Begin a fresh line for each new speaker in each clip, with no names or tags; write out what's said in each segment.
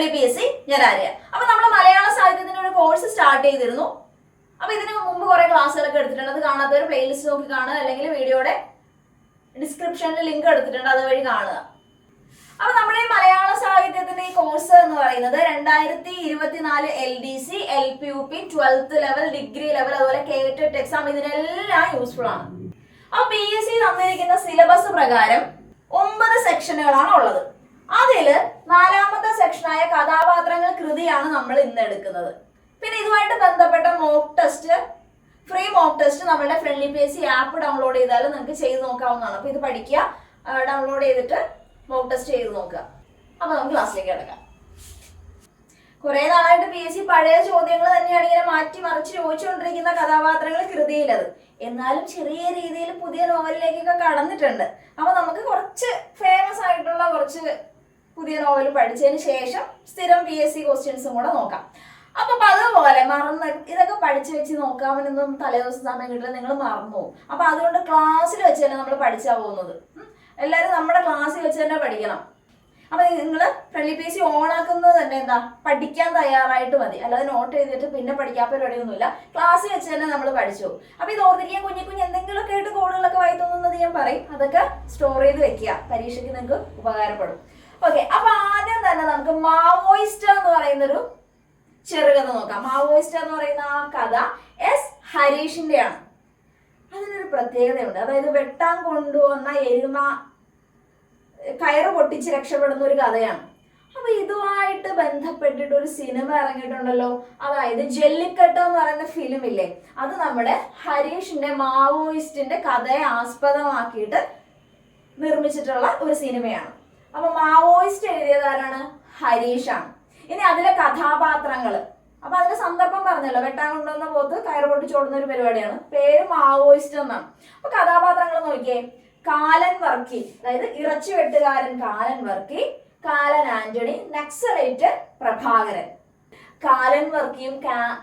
Friendly P S C ഞാൻ ആര്യ അപ്പൊ നമ്മൾ മലയാള സാഹിത്യത്തിന്റെ ഒരു കോഴ്സ് സ്റ്റാർട്ട് ചെയ്തിരുന്നു. അപ്പൊ ഇതിന് മുമ്പ് കുറെ ക്ലാസ്സുകളൊക്കെ എടുത്തിട്ടുണ്ട്. അത് കാണാത്തവർ പ്ലേലിസ്റ്റ് നോക്കി കാണുക. അല്ലെങ്കിൽ വീഡിയോയുടെ ഡിസ്ക്രിപ്ഷനിൽ ലിങ്ക് എടുത്തിട്ടുണ്ട്. അതുവഴി കാണുക. അപ്പൊ നമ്മുടെ ഈ മലയാള സാഹിത്യത്തിന്റെ ഈ കോഴ്സ് എന്ന് പറയുന്നത് രണ്ടായിരത്തി ഇരുപത്തിനാല് L D C L P U P twelfth level degree level അതുപോലെ കെ ടെറ്റ് എക്സാം ഇതിനെല്ലാം യൂസ്ഫുൾ ആണ്. അപ്പൊ പി എസ് സി തന്നിരിക്കുന്ന സിലബസ് പ്രകാരം ഒമ്പത് സെക്ഷനുകളാണ് ഉള്ളത്. അതിൽ നാലാമത്തെ സെക്ഷനായ കഥാപാത്രങ്ങൾ കൃതിയാണ് നമ്മൾ ഇന്ന് എടുക്കുന്നത്. പിന്നെ ഇതുമായിട്ട് ബന്ധപ്പെട്ട mock test free mock test നമ്മളുടെ friendly P S C app download ചെയ്താൽ നിങ്ങൾക്ക് ചെയ്ത് നോക്കാവുന്നതാണ്. അപ്പൊ ഇത് പഠിക്കുക ഡൗൺലോഡ് ചെയ്തിട്ട് മോക്ക് ടെസ്റ്റ് ചെയ്ത് നോക്കുക. അപ്പൊ നമുക്ക് ക്ലാസ്സിലേക്ക് കിടക്കാം. കുറെ നാളായിട്ട് പി എസ് സി പഴയ ചോദ്യങ്ങൾ തന്നെയാണ് ഇങ്ങനെ മാറ്റി മറിച്ച് ചോദിച്ചുകൊണ്ടിരിക്കുന്ന കഥാപാത്രങ്ങൾ കൃതിയിലത്. എന്നാലും ചെറിയ രീതിയിൽ പുതിയ നോവലിലേക്കൊക്കെ കടന്നിട്ടുണ്ട്. അപ്പൊ നമുക്ക് കുറച്ച് ഫേമസ് ആയിട്ടുള്ള കുറച്ച് പുതിയ നോവൽ പഠിച്ചതിന് ശേഷം സ്ഥിരം പി എസ് സി ക്വസ്റ്റ്യൻസും കൂടെ നോക്കാം. അപ്പൊ അതുപോലെ മറന്ന് ഇതൊക്കെ പഠിച്ചു വെച്ച് നോക്കാമെന്നൊന്നും തലേദിവസം സമയം കിട്ടില്ല നിങ്ങൾ മറന്നു പോകും. അപ്പൊ അതുകൊണ്ട് ക്ലാസ്സിൽ വെച്ച് തന്നെ നമ്മൾ പഠിച്ചാ പോകുന്നത്. എല്ലാവരും നമ്മുടെ ക്ലാസ്സിൽ വെച്ച് തന്നെ പഠിക്കണം. അപ്പൊ നിങ്ങൾ ഫ്രണ്ട്ലി പി സി ഓൺ ആക്കുന്നത് തന്നെ എന്താ? പഠിക്കാൻ തയ്യാറായിട്ട് മതി. അല്ലാതെ നോട്ട് ചെയ്തിട്ട് പിന്നെ പഠിക്കാൻ പരിപാടിയൊന്നുമില്ല. ക്ലാസ്സിൽ വെച്ച് തന്നെ നമ്മൾ പഠിച്ചു. അപ്പൊ ഇത് ഓർത്തിരിക്കാൻ കുഞ്ഞു കുഞ്ഞു എന്തെങ്കിലുമൊക്കെ ആയിട്ട് കോഡുകളൊക്കെ വായി തോന്നുന്നത് ഞാൻ പറയും. അതൊക്കെ സ്റ്റോർ ചെയ്ത് വെക്കുക. പരീക്ഷയ്ക്ക് നിങ്ങൾക്ക് ഉപകാരപ്പെടും. ഓക്കെ അപ്പൊ ആദ്യം തന്നെ നമുക്ക് മാവോയിസ്റ്റർ എന്ന് പറയുന്ന ഒരു ചെറുകഥ നോക്കാം. മാവോയിസ്റ്റർ എന്ന് പറയുന്ന ആ കഥ എസ് ഹരീഷിന്റെയാണ്. അതിനൊരു പ്രത്യേകതയുണ്ട്. അതായത് വെട്ടാൻ കൊണ്ടുവന്ന എരുമ കയറ് പൊട്ടിച്ച് രക്ഷപ്പെടുന്ന ഒരു കഥയാണ്. അപ്പൊ ഇതുമായിട്ട് ബന്ധപ്പെട്ടിട്ട് ഒരു സിനിമ ഇറങ്ങിയിട്ടുണ്ടല്ലോ. അതായത് ജെല്ലിക്കെട്ട് എന്ന് പറയുന്ന ഫിലിം ഇല്ലേ? അത് നമ്മുടെ ഹരീഷിന്റെ മാവോയിസ്റ്റിന്റെ കഥയെ ആസ്പദമാക്കിയിട്ട് നിർമ്മിച്ചിട്ടുള്ള ഒരു സിനിമയാണ്. അപ്പൊ മാവോയിസ്റ്റ് എഴുതിയത് ആരാണ്? ഹരീഷാണ്. ഇനി അതിലെ കഥാപാത്രങ്ങൾ അപ്പൊ അതിന്റെ സന്ദർഭം പറഞ്ഞല്ലോ. വെട്ടാൻ കൊണ്ടുവന്ന പോത്ത് കയറ് പൊട്ടിച്ചോടുന്ന ഒരു പരിപാടിയാണ്. പേര് മാവോയിസ്റ്റ് എന്നാണ്. അപ്പൊ കഥാപാത്രങ്ങൾ നോക്കിയേ. കാലൻ വർക്കി. അതായത് ഇറച്ചി വെട്ടുകാരൻ കാലൻ വർക്കി കാലൻ ആന്റണി നക്സലൈറ്റ് പ്രഭാകരൻ. കാലൻ വർക്കിയും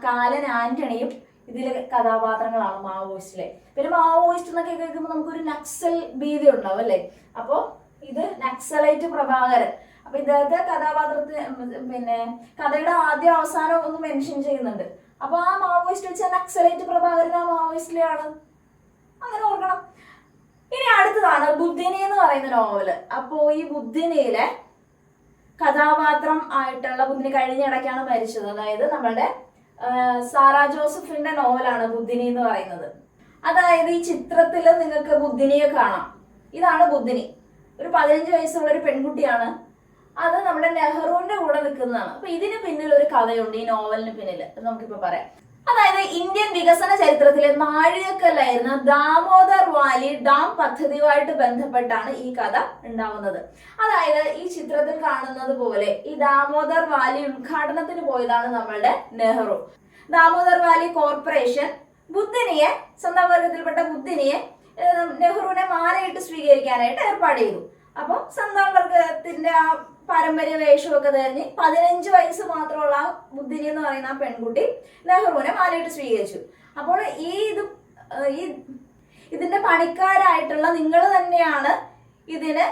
കാലൻ ആന്റണിയും ഇതിലെ കഥാപാത്രങ്ങളാണ് മാവോയിസ്റ്റിലെ. പിന്നെ മാവോയിസ്റ്റ് എന്നൊക്കെ കേൾക്കുമ്പോൾ നമുക്കൊരു നക്സൽ ഭീതി ഉണ്ടാവും അല്ലേ? അപ്പോൾ ഇത് നക്സലൈറ്റ് പ്രഭാകരൻ. അപ്പൊ ഇദ്ദേഹത്തെ കഥാപാത്രത്തിന് പിന്നെ കഥയുടെ ആദ്യ അവസാനം ഒന്ന് മെൻഷൻ ചെയ്യുന്നുണ്ട്. അപ്പൊ ആ മാവോയിസ്റ്റ് വെച്ചാൽ നക്സലൈറ്റ് പ്രഭാകരൻ ആ മാവോയിസ്റ്റിലെയാണ് അങ്ങനെ ഓർക്കണം. ഇനി അടുത്തതാണ് ബുദ്ധിനി എന്ന് പറയുന്ന നോവൽ. അപ്പോ ഈ ബുദ്ധിനിയിലെ കഥാപാത്രം ആയിട്ടുള്ള ബുദ്ധിനി കഴിഞ്ഞ ഇടയ്ക്കാണ് മരിച്ചത്. അതായത് നമ്മളുടെ സാറാ ജോസഫിന്റെ നോവലാണ് ബുദ്ധിനി എന്ന് പറയുന്നത്. അതായത് ഈ ചിത്രത്തിൽ നിങ്ങൾക്ക് ബുദ്ധിനിയെ കാണാം. ഇതാണ് ബുദ്ധിനി. ഒരു പതിനഞ്ച് വയസ്സുള്ള ഒരു പെൺകുട്ടിയാണ്. അത് നമ്മുടെ നെഹ്റുവിന്റെ കൂടെ നിൽക്കുന്നതാണ്. അപ്പൊ ഇതിന് പിന്നിൽ ഒരു കഥയുണ്ട് ഈ നോവലിന് പിന്നിൽ. നമുക്കിപ്പോ പറയാം. അതായത് ഇന്ത്യൻ വികസന ചരിത്രത്തിലെ നാഴികക്കല്ലായിരുന്ന ദാമോദർ വാലി ഡാം പദ്ധതിയുമായിട്ട് ബന്ധപ്പെട്ടാണ് ഈ കഥ ഉണ്ടാവുന്നത്. അതായത് ഈ ചിത്രത്തിൽ കാണുന്നത് പോലെ ഈ ദാമോദർ വാലി ഉദ്ഘാടനത്തിന് പോയതാണ് നമ്മളുടെ നെഹ്റു. ദാമോദർ വാലി കോർപ്പറേഷൻ ബുദ്ധിനിയെ സ്വന്തം വർഗത്തിൽപ്പെട്ട ബുദ്ധനിയെ നെഹ്റുവിനെ മാലയിട്ട് സ്വീകരിക്കാനായിട്ട് ഏർപ്പാട് ചെയ്തു. അപ്പോൾ സന്താൻ വർഗത്തിന്റെ ആ പാരമ്പര്യ വേഷമൊക്കെ തെരഞ്ഞ് പതിനഞ്ച് വയസ്സ് മാത്രമുള്ള ബുദ്ധിനി എന്ന് പറയുന്ന ആ പെൺകുട്ടി നെഹ്റുവിനെ മാലയിട്ട് സ്വീകരിച്ചു. അപ്പോൾ ഈ ഇത് ഈ ഇതിന്റെ പണിക്കാരായിട്ടുള്ള നിങ്ങൾ തന്നെയാണ് ഇതിന്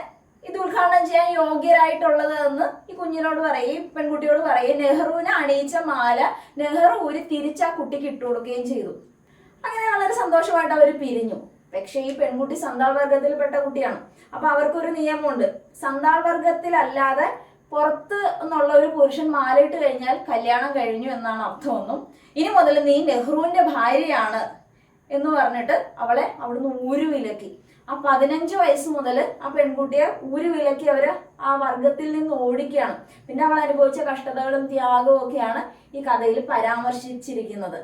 ഇത് ഉദ്ഘാടനം ചെയ്യാൻ യോഗ്യരായിട്ടുള്ളത് എന്ന് ഈ കുഞ്ഞിനോട് പറയും പെൺകുട്ടിയോട് പറയും. നെഹ്റുവിനെ അണിയിച്ച മാല നെഹ്റു ഒരു തിരിച്ച് ആ കുട്ടിക്ക് ഇട്ടു കൊടുക്കുകയും ചെയ്തു. അങ്ങനെ വളരെ സന്തോഷമായിട്ട് അവർ പിരിഞ്ഞു. പക്ഷെ ഈ പെൺകുട്ടി സന്താൾ വർഗത്തിൽപ്പെട്ട കുട്ടിയാണ്. അപ്പൊ അവർക്കൊരു നിയമമുണ്ട്. സന്താൾ വർഗത്തിലല്ലാതെ പുറത്ത് എന്നുള്ള ഒരു പുരുഷൻ മാലയിട്ട് കഴിഞ്ഞാൽ കല്യാണം കഴിഞ്ഞു എന്നാണ് അർത്ഥമൊന്നും. ഇനി മുതൽ നീ നെഹ്റുവിന്റെ ഭാര്യയാണ് എന്ന് പറഞ്ഞിട്ട് അവളെ അവിടുന്ന് ഊരുവിലക്കി. ആ പതിനഞ്ച് വയസ്സ് മുതൽ ആ പെൺകുട്ടിയെ ഊരുവിലക്കി അവർ ആ വർഗത്തിൽ നിന്ന് ഓടിക്കുകയാണ്. പിന്നെ അവൾ അനുഭവിച്ച കഷ്ടതകളും ത്യാഗവും ഒക്കെയാണ് ഈ കഥയിൽ പരാമർശിച്ചിരിക്കുന്നത്.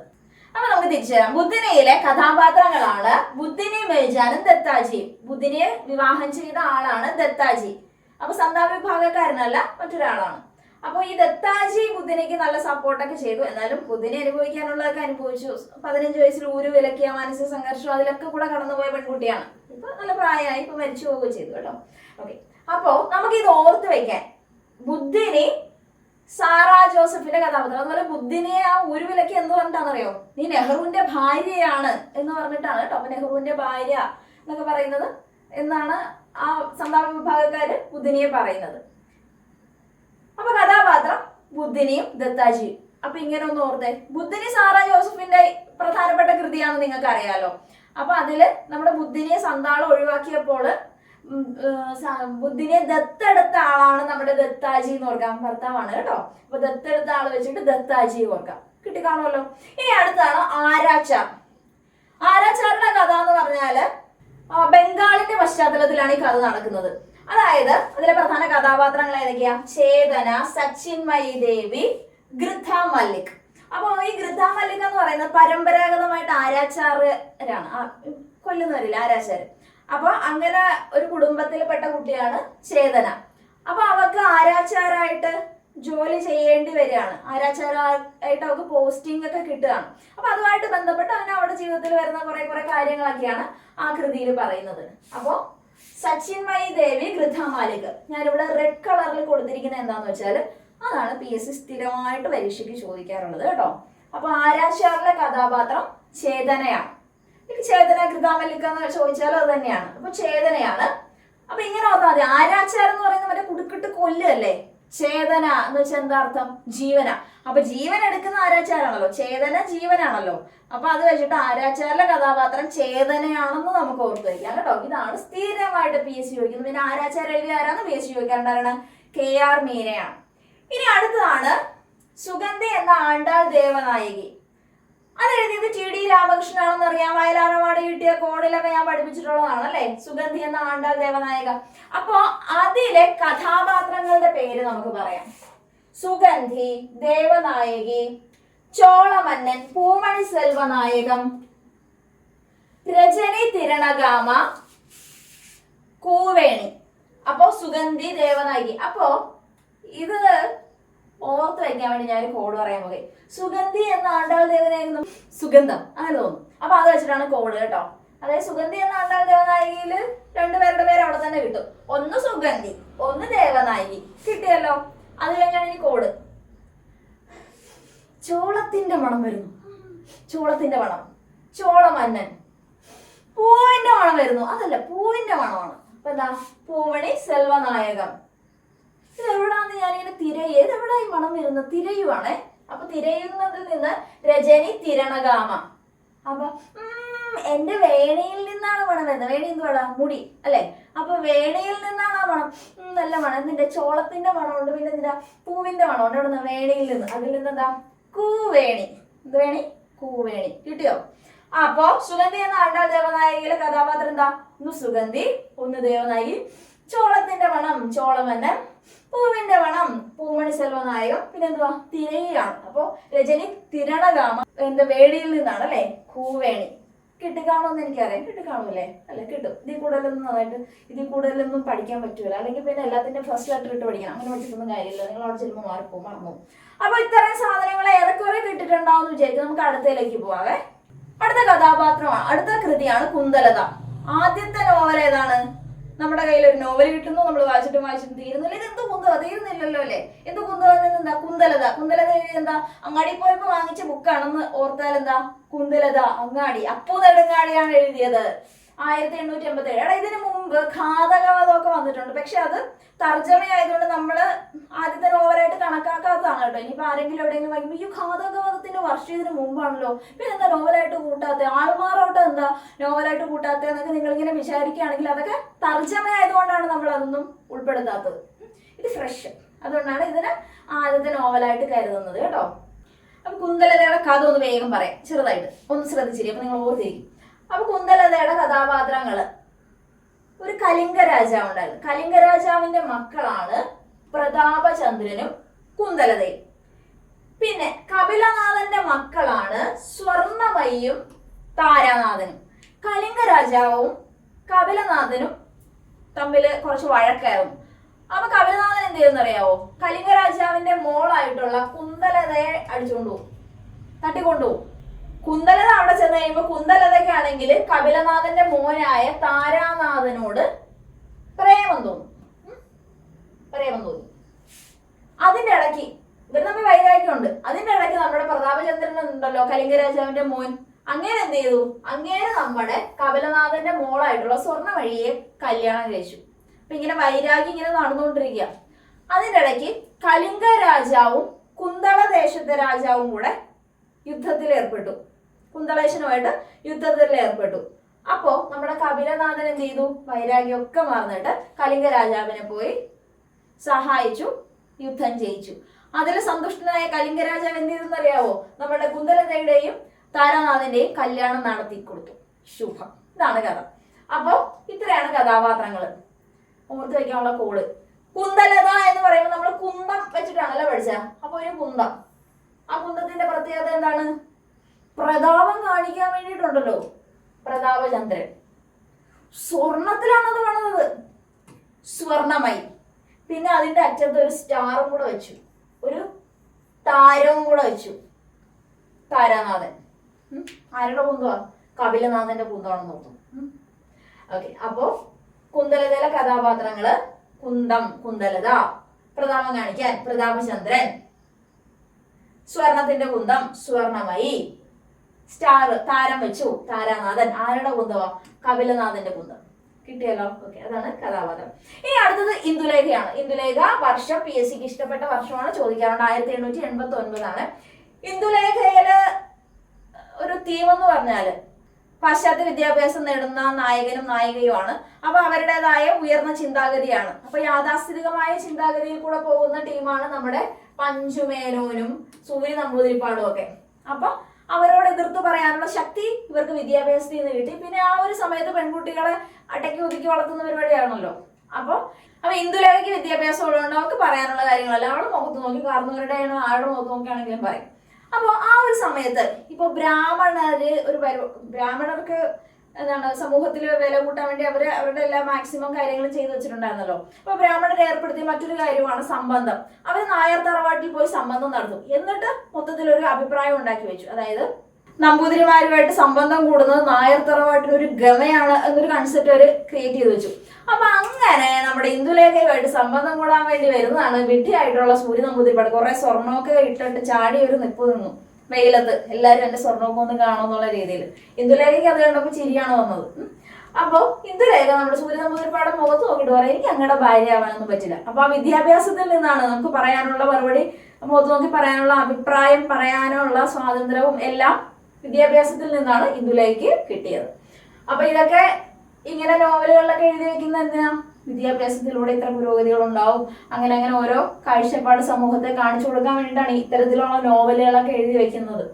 അപ്പൊ നമുക്ക് തിരിച്ചു വരാം. ബുദ്ധിനിയിലെ കഥാപാത്രങ്ങളാണ് ബുദ്ധിനി മേജാനും ദത്താജിയും. ബുദ്ധിനിയെ വിവാഹം ചെയ്ത ആളാണ് ദത്താജി. അപ്പൊ സന്താപ വിഭാഗക്കാരനല്ല മറ്റൊരാളാണ്. അപ്പൊ ഈ ദത്താജി ബുദ്ധിനിക്ക് നല്ല സപ്പോർട്ടൊക്കെ ചെയ്തു. എന്നാലും ബുദ്ധിനെ അനുഭവിക്കാനുള്ളതൊക്കെ അനുഭവിച്ചു. പതിനഞ്ച് വയസ്സിൽ ഊരു വിലക്കിയ മാനസിക സംഘർഷം അതിലൊക്കെ കൂടെ കടന്നുപോയ പെൺകുട്ടിയാണ്. ഇപ്പൊ നല്ല പ്രായമായി ഇപ്പൊ മരിച്ചു പോവുകയും ചെയ്തു കേട്ടോ. ഓക്കെ അപ്പോ നമുക്ക് ഇത് ഓർത്ത് വെക്കാൻ. ബുദ്ധിനി സാറാ ജോസഫിന്റെ കഥാപാത്രം. അതുപോലെ ബുദ്ധിനെ ആ ഉരുവിലൊക്കെ എന്ത് പറഞ്ഞിട്ടാണെന്നറിയോ? നീ നെഹ്റുവിന്റെ ഭാര്യയാണ് എന്ന് പറഞ്ഞിട്ടാണ് കേട്ടോ. നെഹ്റുവിന്റെ ഭാര്യ എന്നൊക്കെ പറയുന്നത് എന്നാണ് ആ സന്താപ വിഭാഗക്കാര് ബുദ്ധിനിയെ പറയുന്നത്. അപ്പൊ കഥാപാത്രം ബുദ്ധിനിയും ദത്താജിയും. അപ്പൊ ഇങ്ങനെ ഒന്ന് ഓർത്തേ. ബുദ്ധിനി സാറാ ജോസഫിന്റെ പ്രധാനപ്പെട്ട കൃതിയാണെന്ന് നിങ്ങൾക്ക് അറിയാലോ അപ്പൊ അതിൽ നമ്മുടെ ബുദ്ധിനിയെ സന്താളം ഒഴിവാക്കിയപ്പോൾ ബുദ്ധിനെ ദത്തെടുത്ത ആളാണ് നമ്മുടെ ദത്താജി എന്ന് ഓർക്കാം. ഭർത്താവാണ് കേട്ടോ. അപ്പൊ ദത്തെടുത്ത ആൾ വെച്ചിട്ട് ദത്താജി ഓർക്കാം. കിട്ടിക്കാണുമല്ലോ. ഇനി അടുത്താണ് ആരാച്ചാർ. ആരാച്ചാരുടെ കഥ എന്ന് പറഞ്ഞാൽ ബംഗാളിന്റെ പശ്ചാത്തലത്തിലാണ് ഈ കഥ നടക്കുന്നത്. അതായത് അതിലെ പ്രധാന കഥാപാത്രങ്ങൾ ഏതൊക്കെയാ? ചേതന സച്ചിൻമയി ദേവി ഗൃഥ മല്ലിക് അപ്പൊ ഈ ഗൃഥ മല്ലിക് എന്ന് പറയുന്നത് പരമ്പരാഗതമായിട്ട് ആരാച്ചാറാണ് കൊല്ലുന്നവരില്ല? ആരാച്ചാര്. അപ്പൊ അങ്ങനെ ഒരു കുടുംബത്തിൽപ്പെട്ട കുട്ടിയാണ് ചേതന അപ്പൊ അവക്ക് ആരാച്ചാരായിട്ട് ജോലി ചെയ്യേണ്ടി വരികയാണ്. ആരാച്ചാരായിട്ട് അവർക്ക് പോസ്റ്റിംഗ് ഒക്കെ കിട്ടുകയാണ്. അപ്പൊ അതുമായിട്ട് ബന്ധപ്പെട്ട് അവന് അവിടെ ജീവിതത്തിൽ വരുന്ന കുറെ കുറെ കാര്യങ്ങളൊക്കെയാണ് ആ കൃതിയിൽ പറയുന്നത്. അപ്പോ സച്ചിൻമയി ദേവി ഗൃഥ മാലിക് ഞാനിവിടെ റെഡ് കളറിൽ കൊടുത്തിരിക്കുന്നത് എന്താന്ന് വെച്ചാൽ അതാണ് പി എസ് സി സ്ഥിരമായിട്ട് പരീക്ഷയ്ക്ക് ചോദിക്കാറുള്ളത് കേട്ടോ. അപ്പൊ ആരാച്ചാറിലെ കഥാപാത്രം ചേതനയാണ് ചേതന കൃതാമല്ലിക്ക എന്ന് ചോദിച്ചാൽ അത് തന്നെയാണ്. അപ്പൊ ചേതനയാണ്. അപ്പൊ ഇങ്ങനെ ഓർത്താൽ മതി. ആരാച്ചാരം എന്ന് പറയുന്നത് മറ്റേ കുടുക്കിട്ട് കൊല്ലല്ലേ ചേതന എന്ന് വെച്ചാൽ എന്താ അർത്ഥം? ജീവന. അപ്പൊ ജീവൻ എടുക്കുന്ന ആരാച്ചാരാണല്ലോ. ചേതന ജീവനാണല്ലോ. അപ്പൊ അത് വെച്ചിട്ട് ആരാച്ചാരിലെ കഥാപാത്രം ചേതനയാണെന്ന് നമുക്ക് ഓർത്ത് വയ്ക്കാം കേട്ടോ. ഇതാണ് സ്ഥിരമായിട്ട് പി എസ് സി ചോദിക്കുന്നത്. പിന്നെ ആരാച്ചാര എഴുതിയ ആരാന്ന് പി എസ് സി ചോദിക്കാറുണ്ടാണ് കെ ആർ മീനയാണ്. ഇനി അടുത്തതാണ് സുഗന്ധി എന്ന ആണ്ടാൾ ദേവനായകി. അത് എഴുതിയത് ടി ഡി രാമകൃഷ്ണനാണെന്ന് അറിയാം. വയലാർ കിട്ടിയ കോണിലൊക്കെ ഞാൻ പഠിപ്പിച്ചിട്ടുള്ളതാണ് അല്ലേ സുഗന്ധി എന്ന ആണ്ടാൾ ദേവനായക. അപ്പോ അതിലെ കഥാപാത്രങ്ങളുടെ പേര് നമുക്ക് പറയാം. സുഗന്ധി ദേവനായകി ചോളമന്നൻ പൂമണി സെൽവനായകം രജനി തിരണഗാമ കൂവേണി. അപ്പോ സുഗന്ധി ദേവനായകി. അപ്പോ ഇത് ഓർത്ത് വയ്ക്കാൻ വേണ്ടി ഞാൻ കോഡ് പറയാൻ പോകെ. സുഗന്ധി എന്ന ആണ്ടാൾ ദേവനായിരുന്നു. സുഗന്ധം. അങ്ങനെ തോന്നും. അപ്പൊ അത് വെച്ചിട്ടാണ് കോഡ് കേട്ടോ. അതായത് സുഗന്ധി എന്ന ആണ്ടാൾ ദേവനായികയിൽ രണ്ടുപേരുടെ പേര് അവിടെ തന്നെ കിട്ടും. ഒന്ന് സുഗന്ധി ഒന്ന് ദേവനായകി. കിട്ടിയല്ലോ. അത് കഴിഞ്ഞാണ് ഇനി കോഡ് ചോളത്തിന്റെ മണം വരുന്നു. ചോളത്തിന്റെ മണം. ചോളമന്നൻ. പൂവിന്റെ മണം വരുന്നു. അതല്ല പൂവിന്റെ മണമാണ്. അപ്പൊ എന്താ? പൂമണി സെൽവനായകം. ഇത് എവിടാന്ന് ഞാനിങ്ങനെ തിരയെ ഇത് എവിടാ ഈ മണം വരുന്നത്? തിരയുവാണേ. അപ്പൊ തിരയുന്നതിൽ നിന്ന് രജനി തിരണകാമ അപ്പൊ എന്റെ വേണയിൽ നിന്നാണ് മണം വരുന്നത്. വേണി എന്തുവാടാ? മുടി അല്ലെ? അപ്പൊ വേണയിൽ നിന്നാണ് ആ മണം. നല്ല മണം. നിന്റെ ചോളത്തിന്റെ മണമുണ്ട്. പിന്നെ നിന്റെ പൂവിന്റെ മണമുണ്ട്. അവിടെ നിന്ന് വേണിയിൽ നിന്ന്. അതിൽ നിന്ന് എന്താ കൂവേണി. എന്ത് വേണി? കൂവേണി. കിട്ടിയോ? അപ്പോ സുഗന്ധി എന്ന ആണ്ടാൾ ദേവനായകയിലെ കഥാപാത്രം എന്താ? ഒന്ന് സുഗന്ധി ഒന്ന് ദേവനായകി ചോളത്തിന്റെ വണം ചോളമന്നൻ പൂവിന്റെ വണം പൂമണി സെൽവനായും പിന്നെ എന്തുവാ തിരയാണ് അപ്പോ രജനി തിരണകാമ എന്റെ വേടിയിൽ നിന്നാണ് അല്ലെ? കൂവേണി. കിട്ടിക്കാണോന്ന് എനിക്കറിയാം. കിട്ടിക്കാണൂല്ലേ അല്ലെ കിട്ടും. ഇതിൽ കൂടുതലൊന്നും നന്നായിട്ട് ഇതിൽ കൂടുതലൊന്നും പഠിക്കാൻ പറ്റൂല. അല്ലെങ്കിൽ പിന്നെ എല്ലാത്തിന്റെ ഫസ്റ്റ് ലെറ്റർ ഇട്ട് പഠിക്കണം. അങ്ങനെ പഠിച്ചിട്ടൊന്നും കാര്യമില്ല. നിങ്ങൾ അവിടെ ചെല്ലുമ്പോൾ മാറിപ്പോകും മറന്നു അപ്പൊ ഇത്തരം സാധനങ്ങൾ ഏറെക്കുറെ കിട്ടിട്ടുണ്ടാവും എന്ന് വിചാരിക്കും. നമുക്ക് അടുത്തയിലേക്ക് പോവാവേ. അടുത്ത കഥാപാത്രമാണ് അടുത്ത കൃതിയാണ് കുന്തലത. ആദ്യത്തെ നോവൽ ഏതാണ്? നമ്മുടെ കയ്യിൽ ഒരു നോവൽ കിട്ടുന്നു നമ്മൾ വായിച്ചിട്ടും വായിച്ചിട്ട് തീരുന്നില്ല. ഇത് എന്ത് കുന്തല തീരുന്നില്ലല്ലോ അല്ലേ? എന്ത് കുന്തല എന്താ? കുന്തലത. കുന്തലത എന്താ? അങ്ങാടി പോയപ്പോ വാങ്ങിച്ച ബുക്കാണെന്ന് ഓർത്താൽ എന്താ? കുന്തലത അങ്ങാടി. അപ്പൂ നെടുങ്ങാടിയാണ് എഴുതിയത്. ആയിരത്തി എണ്ണൂറ്റി എൺപത്തി ഏഴ് ഇതിനു മുമ്പ് ഘാതകവാദമൊക്കെ വന്നിട്ടുണ്ട്. പക്ഷെ അത് തർജമയായതുകൊണ്ട് നമ്മൾ ആദ്യത്തെ നോവലായിട്ട് കണക്കാക്കാത്തതാണ് കേട്ടോ. ഇനിയിപ്പോൾ ആരെങ്കിലും എവിടെയെങ്കിലും വായിക്കുമ്പോൾ ഈ ഘാതകവാദത്തിന്റെ വർഷം ഇതിന് മുമ്പാണല്ലോ. പിന്നെ എന്താ നോവലായിട്ട് കൂട്ടാത്ത? ആൾമാറോട്ട് എന്താ നോവലായിട്ട് കൂട്ടാത്ത എന്നൊക്കെ നിങ്ങളിങ്ങനെ വിചാരിക്കുകയാണെങ്കിൽ അതൊക്കെ തർജമയായതുകൊണ്ടാണ് നമ്മൾ അതൊന്നും ഉൾപ്പെടുത്താത്തത്. ഇത് ഫ്രഷ് അതുകൊണ്ടാണ് ഇതിന് ആദ്യത്തെ നോവലായിട്ട് കരുതുന്നത് കേട്ടോ. അപ്പൊ കുന്തലതയുടെ കഥ ഒന്ന് വേഗം പറയാം. ചെറുതായിട്ട്. ഒന്ന് ശ്രദ്ധിച്ചിരിക്കും അപ്പൊ നിങ്ങൾ ഓർത്തിരിക്കും. അപ്പൊ കുന്തലതയുടെ കഥാപാത്രങ്ങൾ. ഒരു കലിംഗ രാജാവ് ഉണ്ടായിരുന്നു കലിംഗ രാജാവിന്റെ മക്കളാണ് പ്രതാപചന്ദ്രനും കുന്തലതയും. പിന്നെ കപിലനാഥന്റെ മക്കളാണ് സ്വർണവയ്യും താരാനാഥനും. കലിംഗ രാജാവും കപിലനാഥനും തമ്മിൽ കുറച്ച് വഴക്കായിരുന്നു. അപ്പൊ കപിലനാഥൻ എന്ത് ചെയ്യുന്നറിയാവോ കലിംഗ രാജാവിന്റെ മോളായിട്ടുള്ള കുന്തലതയെ അടിച്ചുകൊണ്ടു പോകും തട്ടിക്കൊണ്ടുപോകും. കുന്തലത അവിടെ ചെന്ന് കഴിയുമ്പോ കുന്തലതയ്ക്കാണെങ്കിൽ കപിലനാഥന്റെ മോനായ താരാനാഥനോട് പ്രേമം തോന്നും. പ്രേമം തോന്നി. അതിന്റെ ഇടയ്ക്ക് ഇവർ തമ്മിൽ വൈരാഗ്യമുണ്ട്. അതിന്റെ ഇടയ്ക്ക് നമ്മുടെ പ്രതാപചന്ദ്രൻ ഉണ്ടല്ലോ കലിംഗ രാജാവിന്റെ മോൻ. അങ്ങനെ എന്ത് ചെയ്തു? അങ്ങനെ നമ്മുടെ കപിലനാഥന്റെ മോളായിട്ടുള്ള സ്വർണമഴിയെ കല്യാണം കഴിച്ചു. അപ്പൊ ഇങ്ങനെ വൈരാഗ്യം ഇങ്ങനെ നടന്നുകൊണ്ടിരിക്കുക. അതിന്റെ ഇടയ്ക്ക് കലിംഗ രാജാവും കുന്തള ദേശത്തെ രാജാവും കൂടെ യുദ്ധത്തിൽ ഏർപ്പെട്ടു കുന്തളേശനുമായിട്ട് യുദ്ധത്തിൽ ഏർപ്പെട്ടു. അപ്പോ നമ്മുടെ കപിലനാഥൻ എന്ത് ചെയ്തു? വൈരാഗ്യമൊക്കെ മറന്നിട്ട് കലിംഗ രാജാവിനെ പോയി സഹായിച്ചു യുദ്ധം ജയിച്ചു. അതിൽ സന്തുഷ്ടനായ കലിംഗ രാജാവ് എന്ത് ചെയ്തെന്ന് അറിയാവോ നമ്മുടെ കുന്തലതയുടെയും താരാനാഥന്റെയും കല്യാണം നടത്തി കൊടുത്തു. ശുഭം. ഇതാണ് കഥ. അപ്പോ ഇത്രയാണ് കഥാപാത്രങ്ങൾ ഓർത്ത് വെക്കാനുള്ള കോൾ. കുന്തലത എന്ന് പറയുമ്പോൾ നമ്മൾ കുന്തം വെച്ചിട്ടാണല്ലോ പഠിച്ച. അപ്പൊ ഒരു കുന്തം. ആ കുന്തത്തിന്റെ പ്രത്യേകത എന്താണ്? പ്രതാപം കാണിക്കാൻ വേണ്ടിയിട്ടുണ്ടല്ലോ. പ്രതാപചന്ദ്രൻ. സ്വർണത്തിലാണ് അത് കാണുന്നത്. സ്വർണമായി പിന്നെ അതിന്റെ അറ്റത്ത് ഒരു സ്റ്റാറും കൂടെ വെച്ചു. ഒരു താരവും കൂടെ വെച്ചു. താരാനാഥൻ. ആരുടെ കുന്തമാ കപിലനാഥന്റെ കുന്തമാണെന്ന് തോന്നുന്നു ഓക്കെ. അപ്പോ കുന്തലതയിലെ കഥാപാത്രങ്ങൾ കുന്തം കുന്തലത പ്രതാപം കാണിക്കാൻ പ്രതാപചന്ദ്രൻ. സ്വർണത്തിന്റെ കുന്തം സ്വർണമയി സ്റ്റാർ താരം വെച്ചു. താരാനാഥൻ ആരുടെ കുന്തമാ കപിലനാഥന്റെ കുന്തം. കിട്ടിയല്ലോ? ഓക്കെ അതാണ് കഥാപാത്രം. ഇനി അടുത്തത് ഇന്ദുലേഖയാണ്. ഇന്ദുലേഖ വർഷം പി എസ് സിക്ക് ഇഷ്ടപ്പെട്ട വർഷമാണ്. ചോദിക്കാറുണ്ട്. ആയിരത്തി എണ്ണൂറ്റി എൺപത്തി ഒൻപതാണ് ഇന്ദുലേഖയിൽ ഒരു തീം എന്ന് പറഞ്ഞാൽ പാശ്ചാത്യ വിദ്യാഭ്യാസം നേടുന്ന നായകനും നായികയുമാണ്. അപ്പൊ അവരുടേതായ ഉയർന്ന ചിന്താഗതിയാണ്. അപ്പൊ യാഥാസ്ഥിതികമായ ചിന്താഗതിയിൽ കൂടെ പോകുന്ന ടീമാണ് നമ്മുടെ പഞ്ചുമേനോനും സൂര്യ നമ്പൂതിരിപ്പാടും ഒക്കെ. അപ്പൊ അവരോട് എതിർത്ത് പറയാനുള്ള ശക്തി ഇവർക്ക് വിദ്യാഭ്യാസത്തിൽ നിന്ന് കിട്ടി. പിന്നെ ആ ഒരു സമയത്ത് പെൺകുട്ടികളെ അടക്കി ഒതുക്കി വളർത്തുന്ന പരിപാടിയാണല്ലോ. അപ്പൊ അപ്പൊ ഇന്ദുലേഖയ്ക്ക് വിദ്യാഭ്യാസം ഉള്ളതുകൊണ്ട് അവർക്ക് പറയാനുള്ള കാര്യങ്ങളല്ല. അവളെ മുഖത്ത് നോക്കി കാർന്നവരുടെ ആണോ ആരുടെ മുഖത്ത് നോക്കിയാണെങ്കിലും പറയും. അപ്പോൾ ആ ഒരു സമയത്ത് ഇപ്പൊ ബ്രാഹ്മണര് ഒരു ബ്രാഹ്മണർക്ക് എന്താണ് സമൂഹത്തിൽ വില കൂട്ടാൻ വേണ്ടി അവർ അവരുടെ എല്ലാ മാക്സിമം കാര്യങ്ങളും ചെയ്തു വെച്ചിട്ടുണ്ടായിരുന്നല്ലോ. അപ്പൊ ബ്രാഹ്മണരെ ഏർപ്പെടുത്തിയ മറ്റൊരു കാര്യമാണ് സംബന്ധം. അവർ നായർ തറവാട്ടിൽ പോയി സംബന്ധം നടത്തും. എന്നിട്ട് മൊത്തത്തിൽ ഒരു അഭിപ്രായം ഉണ്ടാക്കി വെച്ചു. അതായത് നമ്പൂതിരിമാരുമായിട്ട് സംബന്ധം കൂടുന്നത് നായർ തറവാട്ടിന് ഒരു ഗമയാണ് എന്നൊരു കൺസെപ്റ്റ് അവർ ക്രിയേറ്റ് ചെയ്ത് വെച്ചു. അപ്പൊ അങ്ങനെ നമ്മുടെ ഇന്ദുലേഖയുമായിട്ട് സംബന്ധം കൂടാൻ വേണ്ടി വരുന്നതാണ് വിഡ്ഢിയായിട്ടുള്ള സൂര്യ നമ്പൂതിരിപ്പാട്. കുറെ സ്വർണമൊക്കെ ഇട്ടിട്ട് ചാടി ഒരു നിപ്പ് നിന്നു. വെയിലത്ത് എല്ലാരും എന്റെ സ്വർണമൊക്കെ ഒന്ന് കാണുമെന്നുള്ള രീതിയിൽ. ഇന്ദുലേഖയ്ക്ക് അത് കണ്ടപ്പോൾ ചിരിയാണ് വന്നത്. അപ്പോൾ അപ്പോ ഇന്ദുലേഖ നമ്മുടെ സൂര്യ നമ്പൂതിരിപ്പാട് മുഖത്ത് നോക്കിയിട്ട് പറയാം എനിക്ക് അങ്ങയുടെ ഭാര്യ ആവാനൊന്നും പറ്റില്ല. അപ്പൊ ആ വിദ്യാഭ്യാസത്തിൽ നിന്നാണ് നമുക്ക് പറയാനുള്ള മറുപടി മുഖത്ത് നോക്കി പറയാനുള്ള അഭിപ്രായം പറയാനുള്ള സ്വാതന്ത്ര്യവും എല്ലാം വിദ്യാഭ്യാസത്തിൽ നിന്നാണ് ഇന്ദുലേഖയ്ക്ക് കിട്ടിയത്. അപ്പൊ ഇതൊക്കെ ഇങ്ങനെ നോവലുകളിലൊക്കെ എഴുതി വെക്കുന്ന എന്തിനാ? വിദ്യാഭ്യാസത്തിലൂടെ ഇത്ര പുരോഗതികൾ ഉണ്ടാവും അങ്ങനെ അങ്ങനെ ഓരോ കാഴ്ചപ്പാട് സമൂഹത്തെ കാണിച്ചു കൊടുക്കാൻ വേണ്ടിയിട്ടാണ് ഇത്തരത്തിലുള്ള നോവലുകളൊക്കെ എഴുതി വെക്കുന്നത്.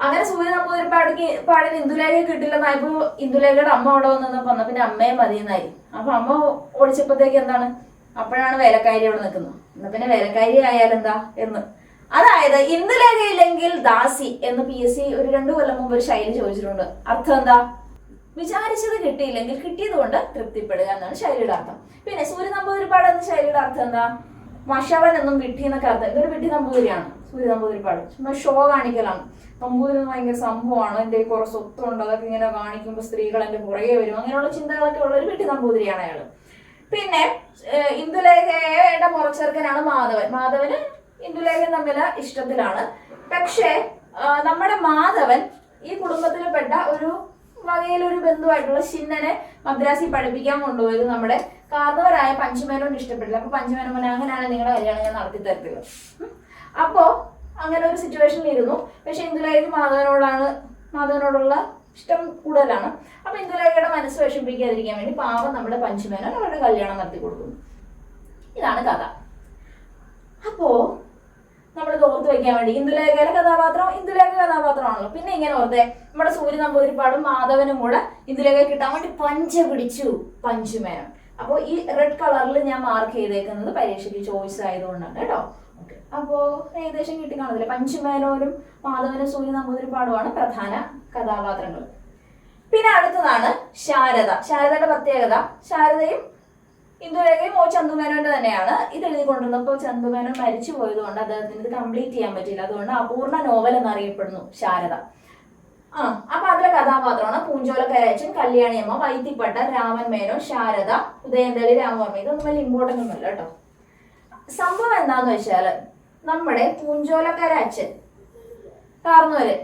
അങ്ങനെ സൂര്യ നമ്പൂതിരിപ്പാടിക്ക് പാടിന് ഇന്ദുലേഖ കിട്ടില്ലെന്നായപ്പോ ഇന്ദുലേഖയുടെ അമ്മ അവിടെ വന്നു വന്ന പിന്നെ അമ്മയെ മതിയെന്നായി. അപ്പൊ അമ്മ ഓടിച്ചപ്പോഴത്തേക്ക് എന്താണ്? അപ്പോഴാണ് വേലക്കാരി അവിടെ നിൽക്കുന്നത്. എന്നാ പിന്നെ വേലക്കാരി ആയാലെന്താ എന്ന്. അതായത് ഇന്ദുലേഖ ഇല്ലെങ്കിൽ ദാസി എന്ന് പി എസ് സി ഒരു രണ്ടു കൊല്ലം മുമ്പ് ഒരു ശൈലി ചോദിച്ചിട്ടുണ്ട്. അർത്ഥം എന്താ? വിചാരിച്ചത് കിട്ടിയില്ലെങ്കിൽ കിട്ടിയത് കൊണ്ട് തൃപ്തിപ്പെടുക എന്നാണ് ശൈലിയുടെ അർത്ഥം. പിന്നെ സൂര്യ നമ്പൂതിരിപ്പാട് എന്ന ശൈലിയുടെ അർത്ഥം എന്താ? മഷവൻ എന്നും വിട്ടി എന്നൊക്കെ അർത്ഥം. ഇതൊരു വിട്ടി നമ്പൂതിരിയാണ് സൂര്യ നമ്പൂതിരിപ്പാട് ചുമ്മാ ഷോ കാണിക്കലാണ്. നമ്പൂതിരി ഭയങ്കര സംഭവമാണ്. കയ്യിൽ കുറെ സ്വത്തുണ്ട് അതൊക്കെ ഇങ്ങനെ കാണിക്കുമ്പോൾ സ്ത്രീകൾ എന്റെ പുറകെ വരും. അങ്ങനെയുള്ള ചിന്തകളൊക്കെ ഉള്ള ഒരു വിട്ടി നമ്പൂതിരിയാണ് അയാൾ പിന്നെ ഇന്ദുലേഖയുടെ മുറച്ചെറുക്കനാണ് മാധവൻ. മാധവന് ഇന്ദുലേഖൻ തമ്മിൽ ഇഷ്ടത്തിലാണ്. പക്ഷേ നമ്മുടെ മാധവൻ ഈ കുടുംബത്തിൽപ്പെട്ട ഒരു വകയിലൊരു ബന്ധുവായിട്ടുള്ള ശിന്നനെ മദ്രാസിൽ പഠിപ്പിക്കാൻ കൊണ്ടുപോയത് നമ്മുടെ കാർന്നവരായ പഞ്ചുമേനോട് ഇഷ്ടപ്പെട്ടില്ല. അപ്പൊ പഞ്ചമേനോൻ അങ്ങനെയാണ് നിങ്ങളുടെ കല്യാണം ഞാൻ നടത്തി തരത്തില്ല. അപ്പോ അങ്ങനെ ഒരു സിറ്റുവേഷനിൽ ഇരുന്നു. പക്ഷെ ഇന്ദുലേഖ മാധവനോടാണ് മാധവനോടുള്ള ഇഷ്ടം കൂടുതലാണ്. അപ്പൊ ഇന്ദുലേഖയുടെ മനസ്സ് വിഷമിപ്പിക്കാതിരിക്കാൻ വേണ്ടി പാവം നമ്മുടെ പഞ്ചമേനോൻ അവരുടെ കല്യാണം നടത്തി കൊടുക്കുന്നു ഇതാണ് കഥ. അപ്പോ നമ്മൾ ഓർത്ത് വെക്കാൻ വേണ്ടി. ഇന്ദുലേഖയിലെ കഥാപാത്രം ഇന്ദുലേഖ കഥാപാത്രമാണല്ലോ. പിന്നെ ഇങ്ങനെ ഓർത്തെ നമ്മുടെ സൂര്യ നമ്പൂതിരിപ്പാടും മാധവനും കൂടെ ഇന്ദുലേഖ കിട്ടാൻ വേണ്ടി പഞ്ച പിടിച്ചു പഞ്ചുമേനോൻ അപ്പോൾ ഈ റെഡ് കളറിൽ ഞാൻ മാർക്ക് ചെയ്തേക്കുന്നത് പരീക്ഷയ്ക്ക് ചോയ്സ് ആയതുകൊണ്ടാണ് കേട്ടോ. ഓക്കെ അപ്പോ ഏകദേശം കിട്ടി കാണത്തില്ല പഞ്ചുമേനോനും മാധവനും സൂര്യ നമ്പൂതിരിപ്പാടുമാണ് പ്രധാന കഥാപാത്രങ്ങൾ. പിന്നെ അടുത്തതാണ് ശാരദ. ശാരദയുടെ പ്രത്യേകത ശാരദയും ഇന്ദുരേഖയും ഓ ചന്തുമേനോന്റെ തന്നെയാണ്. ഇത് എഴുതിക്കൊണ്ടിരുന്നപ്പോൾ ചന്തുമേനോൻ മരിച്ചു പോയതുകൊണ്ട് അദ്ദേഹത്തിന് ഇത് കംപ്ലീറ്റ് ചെയ്യാൻ പറ്റില്ല അതുകൊണ്ട് അപൂർണ നോവൽ എന്നറിയപ്പെടുന്നു ശാരദ. ആ അപ്പൊ അതിലെ കഥാപാത്രമാണ് പൂഞ്ചോലക്കരച്ചൻ കല്യാണിയമ്മ വൈത്തിപ്പട്ട രാമൻ മേനോൻ ശാരദ ഉദയന്തളി രാമവർമ്മ. ഇതൊന്നും വലിയ ഇമ്പോർട്ടന്റ് ഒന്നുമല്ല കേട്ടോ. സംഭവം എന്താന്ന് വെച്ചാൽ നമ്മുടെ പൂഞ്ചോലക്കര അച്ഛൻ കാർന്നവര്